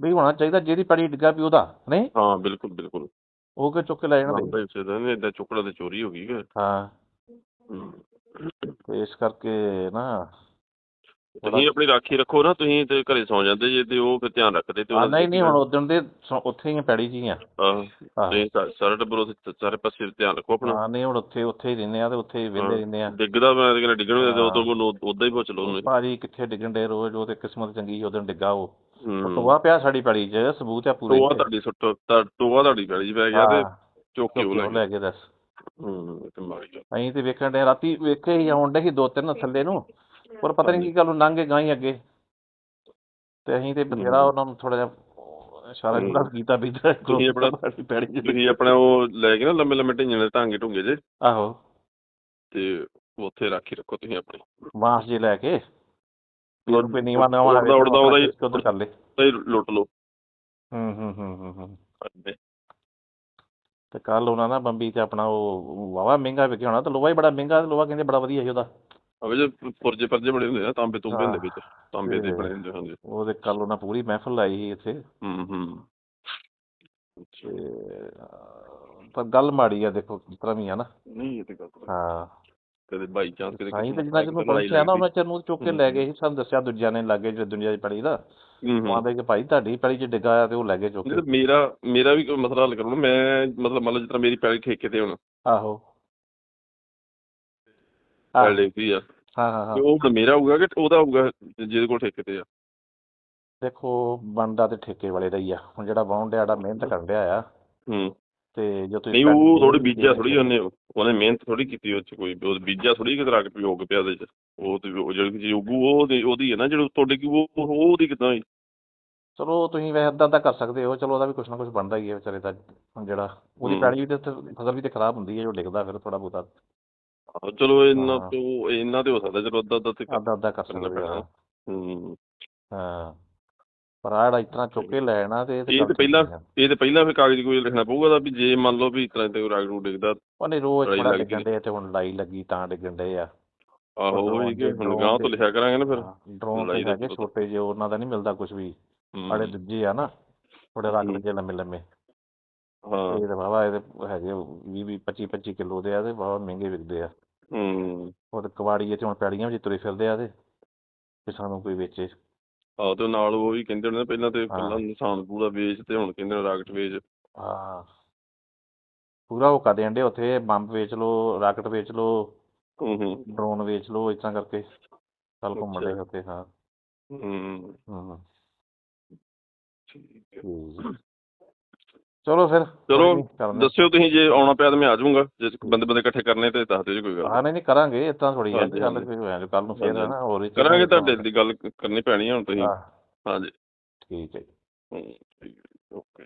ਵੀ ਹੋਣਾ ਚਾਹੀਦਾ ਜਿਹਦੀ ਪੜੀ ਡਿੱਗਾ ਵੀ ਉਹਦਾ ਨਹੀਂ? ਹਾਂ ਬਿਲਕੁਲ ਬਿਲਕੁਲ। ਉਹ ਕਿ ਚੁੱਕ ਕੇ ਲੈ ਜਾਣਾ ਬਈ। ਹਾਂ ਇਸੇ ਤਰ੍ਹਾਂ ਇਦਾਂ ਚੁੱਕੜਾ ਤੇ ਚੋਰੀ ਹੋ ਗਈ ਹਾਂ। ਹੂੰ। ਤੇ ਇਸ ਕਰਕੇ ਨਾ ਤੁਸੀਂ ਆਪਣੀ ਰਾਖੀ ਰੱਖੋ ਨਾ ਤੁਸੀਂ ਤੇ ਘਰੇ ਸੌ ਜਾਂਦੇ ਜੇ ਤੇ ਉਹ ਫਿਰ ਧਿਆਨ ਰੱਖਦੇ ਤੇ ਨਹੀਂ ਨਹੀਂ ਹੁਣ ਉਦੋਂ ਦੇ ਉੱਥੇ ਹੀ ਪੈੜੀ ਜੀ ਆ। ਤੇ ਸਾਰਾ ਟੱਬਰ ਸਾਰੇ ਪਾਸੇ ਧਿਆਨ ਰੱਖੋ ਆਪਣਾ। ਹਾਂ ਨਹੀਂ ਹੁਣ ਉੱਥੇ ਉੱਥੇ ਹੀ ਰਹਿੰਦੇ ਆ ਤੇ ਉੱਥੇ ਹੀ ਵਿਹਲੇ ਰਹਿੰਦੇ ਆ। ਡਿੱਗਦਾ ਮੈਂ ਕਹਿੰਦਾ ਡਿੱਗਣ ਦੇ ਹਾਂ। ਉਦੋਂ ਕੋਲ ਉਦਾਂ ਹੀ ਪੁੱਛ ਲਓ ਉਹਨੂੰ। ਭਾਜੀ ਕਿੱਥੇ ਡਿੱਗਣ ਦੇ ਰੋਜ਼ ਉਹ ਤੇ ਕਿਸਮਤ ਚੰਗੀ ਉਦੋਂ ਡਿੱਗਾ ਉਹ। ਟੋਆ ਪਿਆ ਸਾਡੀ ਪੈੜੀ 'ਚ ਸਬੂਤ ਆ ਪੂਰੇ ਟੋਆ ਤੁਹਾਡੀ ਸੁੱਟ ਟੋਆ ਤੁਹਾਡੀ ਪੈਲੀ 'ਚ ਪੈ ਗਿਆ ਤੇ ਚੁੱਕ ਉਹ ਲੈ ਕੇ ਦੱਸ। ਹੂੰ ਤੇ ਗੱਲ। ਅਸੀਂ ਤੇ ਵੇਖਣ ਦੇ ਰਾਤੀ ਵੇਖੇ ਹੀ ਆਉਣ ਡੇ ਸੀ ਦੋ ਤਿੰਨ ਥੱਲੇ ਨੂੰ। ਪਰ ਪਤਾ ਨਹੀਂ ਕੀ ਗੱਲ ਲੰਘ ਕੇ ਗਾਂ ਹੀ ਅੱਗੇ। ਤੇ ਅਸੀਂ ਤੇ ਬਥੇਰਾ। ਉਹਨਾਂ ਨੂੰ ਥੋੜਾ ਜਿਹਾ ਇਸ਼ਾਰਾ। ਜਿਹੜਾ ਕੀਤਾ ਵੀ ਤੁਸੀਂ ਆਪਣਾ- ਸਾਡੀ ਪੈੜੀ ਤੁਸੀਂ ਆਪਣਾ ਉਹ ਲੈ ਕੇ ਨਾ ਲੰਮੇ ਲੰਮੇ ਢਿੰਗੇ ਦੇ ਢਾਂਗੇ ਢੁੰਗੇ ਜੇ। ਆਹੋ। ਤੇ ਉੱਥੇ ਰਾਖੀ ਰੱਖੋ ਤੁਸੀਂ ਆਪਣੀ। ਬਾਂਸ ਜੇ ਲੈ ਕੇ। ਹੋਰ ਕੋਈ ਨੀਵਾ ਨਵਾਂ ਉੜਦਾ ਉੜਦਾ ਉਹਦਾ ਕਰ ਲੈ। ਤੇ ਲੁੱਟ ਲਓ। ਹੂੰ ਹੂੰ ਹੂੰ ਹੂੰ ਤੇ ਕੱਲ ਉਹਨਾਂ ਨਾ ਬੰਬੀ ਤੇ ਆਪਣਾ ਉਹ ਵਾਵਾ ਮਹਿੰਗਾ ਵਿਕਿਆ ਹੋਣਾ ਤੇ ਲੋਹਾ ਹੀ ਬੜਾ ਮਹਿੰਗਾ ਲੋਹਾ ਕਹਿੰਦੇ ਬੜਾ ਵਧੀਆ ਸੀ ਉਹਦਾ। ਅਵੇ ਜੇ ਪੁਰਜੇ ਪਰਜੇ ਬਣੇ ਹੁੰਦੇ ਆ ਤਾਂਬੇ ਤੁੰਬੇ ਹੁੰਦੇ। ਵਿੱਚ ਤਾਂਬੇ ਦੇ ਬਣੇ ਹੁੰਦੇ ਹਾਂਜੀ। ਉਹਦੇ ਕੱਲ ਉਹਨਾਂ ਪੂਰੀ ਮਹਿਫਲ ਲਾਈ ਸੀ ਇੱਥੇ। ਹੂੰ ਹੂੰ। ਪਰ ਗੱਲ ਮਾੜੀ ਆ ਦੇਖੋ ਜਿਸ ਤਰ੍ਹਾਂ ਵੀ ਆ ਨਾ। ਨਹੀਂ ਇਹ ਤੇ ਗੱਲ ਹਾਂ। ਕਦੇ ਬਾਈ ਚਾਂਸ ਕਦੇ ਸਾਈਂ ਤੇ ਕਿਸੇ ਜਿੰਨਾ ਚਿਰ ਨੂੰ ਨਾਲ ਲੜਾਈ ਪਹੁੰਚਿਆ ਨਾ ਉਹਨਾਂ ਲੱਗਦੀ। ਚਿਰ ਨੂੰ ਚੁੱਕ ਕੇ ਲੈ ਗਏ ਸੀ ਸਾਨੂੰ ਦੱਸਿਆ ਦੂਜਿਆਂ ਨੇ ਲਾਗੇ ਜੋ ਦੁਨੀਆ ਦੀ ਪੜੀ ਦਾ। ਹੂੰ ਉਹ ਹੂੰ। ਆਂਦੇ ਕਿ ਭਾਈ ਤੁਹਾਡੀ ਪੜੀ 'ਚ ਡਿੱਗਾ ਆ ਤੇ ਉਹ ਲੈ ਗਏ ਚੁੱਕ ਕੇ। ਮੇਰਾ ਮੇਰਾ ਵੀ ਕੋਈ ਮਸਲਾ ਹੱਲ ਕਰੋ ਮੈਂ ਮਤਲਬ ਮੰਨ ਲਓ ਜਿਸ ਤਰ੍ਹਾਂ ਮੇਰੀ ਪੈਲੀ ਠੇਕੇ ਤੇ ਹੁਣ। ਆਹੋ। ਆਹ, ਪੈਲੀ ਦੀ ਆ। ਹਾਂ ਹਾਂ ਹਾਂ। ਤੇ ਉਹ ਹੁਣ ਮੇਰਾ ਹੋਊਗਾ ਕਿ ਉਹਦਾ ਹੋਊਗਾ ਜਿਹਦੇ ਕੋਲ ਠੇਕੇ ਤੇ ਆ। ਦੇਖੋ ਬਣਦਾ ਤੇ ਠੇਕੇ ਵਾਲੇ ਦਾ ਹੀ ਆ। ਹੁਣ ਜਿਹੜਾ ਵਾਹੁਣ ਡਿਆ ਜਿਹੜਾ ਮਿਹਨਤ ਕਰਨ ਡਿਆ ਆ। ਹੂੰ। ਤੇ ਜੋ ਤੁਸੀਂ ਨਹੀਂ ਪੈਲੀ ਉਹ ਥੋੜੀ ਦੇ- ਬੀਜਿਆ ਥੋੜੀ ਉਹਨੇ ਉਹਨੇ ਮਿਹਨਤ ਥੋੜੀ ਕੀਤੀ ਉਹ ਚ ਕੋਈ। ਉਹ ਬੀਜਿਆ ਥੋੜੀ ਕਿ ਰੱਖ ਪਿਓ ਕੇ ਪਿਆ ਉਹਦੇ ਚ। ਉਹ ਤੇ ਉਹ ਜਿਹੜੀ ਚੀਜ਼ ਉੱਗੂ ਉਹ ਉਹਦੀ- ਉਹਦੀ ਹੈ ਨਾ ਜਿਹੜੀ ਤੁਹਾਡੇ ਕੀ ਉਹ ਉਹ ਉਹਦੀ ਕਿਦਾਂ ਹੋਈ? ਚਲੋ ਤੁਸੀਂ ਵੈਸੇ ਏਦਾਂ ਦਾ ਕਰ ਸਕਦੇ ਹੋ। ਚਲੋ ਉਹਦਾ ਵੀ ਕੁਛ ਨਾ ਕੁਛ ਬਣਦਾ ਹੀ ਹੈ ਵਿਚਾਰੇ ਦਾ। ਹੁਣ ਜਿਹੜਾ ਉਹਦੀ ਹੂੰ। ਪੈੜੀ ਵੀ ਤੇ ਉੱਥੇ ਫਸਲ ਵੀ ਤੇ ਖਰਾਬ ਹੁੰਦੀ ਹੈ ਜੋ ਡਿੱਗਦਾ ਫਿਰ ਥੋੜਾ ਬਹੁਤਾ। ਆਹੋ, ਚਲੋ ਇੰਨਾ ਹਾਂ। ਤੋਂ ਇੰਨਾ ਤੇ ਹੋ ਸਕਦਾ ਚਲੋ ਅੱਧਾ ਅੱਧਾ ਤੇ ਕਰ- ਅੱਧਾ ਅੱਧਾ ਕਰ ਕਰਨਾ ਸਕਦੇ ਪੈਣਾ। ਹੋ ਹੂੰ ਹਾਂ ਪਰ ਆਹ ਜਿਹੜਾ ਇਤਨਾ ਚੁੱਕ ਕੇ ਲੈ ਆਣਾ ਤੇ ਇਹ ਤੇ ਪਹਿਲਾਂ ਆ। ਇਹ ਤੇ ਪਹਿਲਾਂ ਫਿਰ ਕਾਗਜ਼ ਕੋਈ ਲਿਖਣਾ ਪਊਗਾ ਤਾਂ ਵੀ ਜੇ ਮੰਨ ਲਓ ਵੀ ਇਸ ਤਰ੍ਹਾਂ ਤੇ ਰਾਗ ਰੂ ਡਿੱਗਦਾ ਉਹਨੇ ਰੋਜ਼ ਲੜਾਈ ਥੋੜਾ ਲੱਗਦੀ ਡਿੱਗਣ ਤੇ ਹੁਣ ਲੜਾਈ ਲੱਗੀ ਤਾਂ ਡਿੱਗਣ ਦੇ ਆ ਆਹੋ ਉਹ ਉਹ ਕਿ ਹੁਣ drone ਗਾਂ ਤੋਂ ਲਿਖਿਆ ਕਰਾਂਗੇ ਨਾ ਫਿਰ ਡਰੋਨ ਤੇ ਲੜਾਈ ਦਾ ਹੈਗੇ ਛੋਟੇ ਜਿਹੇ ਉਹਨਾਂ ਦਾ ਨਹੀਂ ਮਿਲਦਾ ਕੁਝ ਵੀ ਹੂੰ। ਬੜੇ ਦੂਜੇ ਆ ਨਾ ਥੋੜੇ ਰੱਖ ਹੂੰ। ਲਗੇ ਲੰਮੇ ਲੰਮੇ ਹਾਂ। ਇਹ ਤਾਂ ਵਾਵਾ ਇਹਦੇ ਹੈਗੇ 20 20 25 25 ਕਿਲੋ ਦੇ ਆ ਤੇ ਵਾਵਾ ਮਹਿੰਗੇ ਵਿਕਦੇ ਆ। ਹੂੰ। ਉਹ ਤੇ ਕਵਾੜੀ ਤੇ ਹੁਣ ਪੈੜੀਆਂ ਵਿੱਚ ਤੁਰੇ ਫਿਰਦੇ ਆ ਤੇ ਕਿ ਸਾਨੂੰ ਕੋਈ ਵੇਚੇ। ਆਹੋ ਤੇ ਨਾਲ ਉਹ ਵੀ ਕਹਿੰਦੇ ਹੁੰਦੇ ਨੇ ਪਹਿਲਾਂ ਤੇ। ਪਹਿਲਾਂ ਨਿਸ਼ਾਨ ਪੂਰਾ ਵੇਚ ਤੇ ਹੁਣ ਕਹਿੰਦੇ ਨੇ ਰਾਕਟ ਵੇਚ। ਹਾਂ। ਪੂਰਾ ਉਹ ਕਰਦੇ ਅੰਡੇ ਉੱਥੇ ਬੰਬ ਵੇਚ ਲਓ ਰਾਕਟ ਵੇਚ ਲਓ ਹੂੰ ਹੂੰ। ਡਰੋਨ ਵੇਚ ਇਸ ਤਰ੍ਹਾਂ ਕਰਕੇ। ਚੱਲ ਘੁੰਮਣ ਦੇ। ਉੱਥੇ ਹਾਂ। ਹੂੰ। ਹੂੰ। ਠੀਕ ਹੈ। ਚਲੋ ਫਿਰ ਚਲੋ, ਦੱਸਿਓ ਤੁਸੀਂ ਜੇ ਆਉਣਾ ਪਿਆ ਤਾਂ ਮੈਂ ਆ ਜਾਊਂਗਾ। ਜੇ ਬੰਦੇ ਬੰਦੇ ਇਕੱਠੇ ਕਰਨੇ ਤੇ ਦੱਸ ਦਿਓ ਜੀ ਕੋਈ ਗੱਲ ਹਾਂ ਨਹੀਂ ਨਹੀਂ ਕਰਾਂਗੇ ਤਰ੍ਹਾਂ ਥੋੜੀ ਗੱਲ ਹਾਂਜੀ। ਕੋਈ ਹੋਇਆ ਕੱਲ ਨੂੰ ਫੇਰ ਨਾ ਹੋਰ ਕਰਾਂਗੇ। ਤੁਹਾਡੇ ਦੀ ਗੱਲ ਕਰਨੀ ਪੈਣੀ ਹੁਣ ਤੁਸੀਂ। ਹਾਂ। ਹਾਂਜੀ। ਠੀਕ ਹੈ ਜੀ। ਓਕੇ।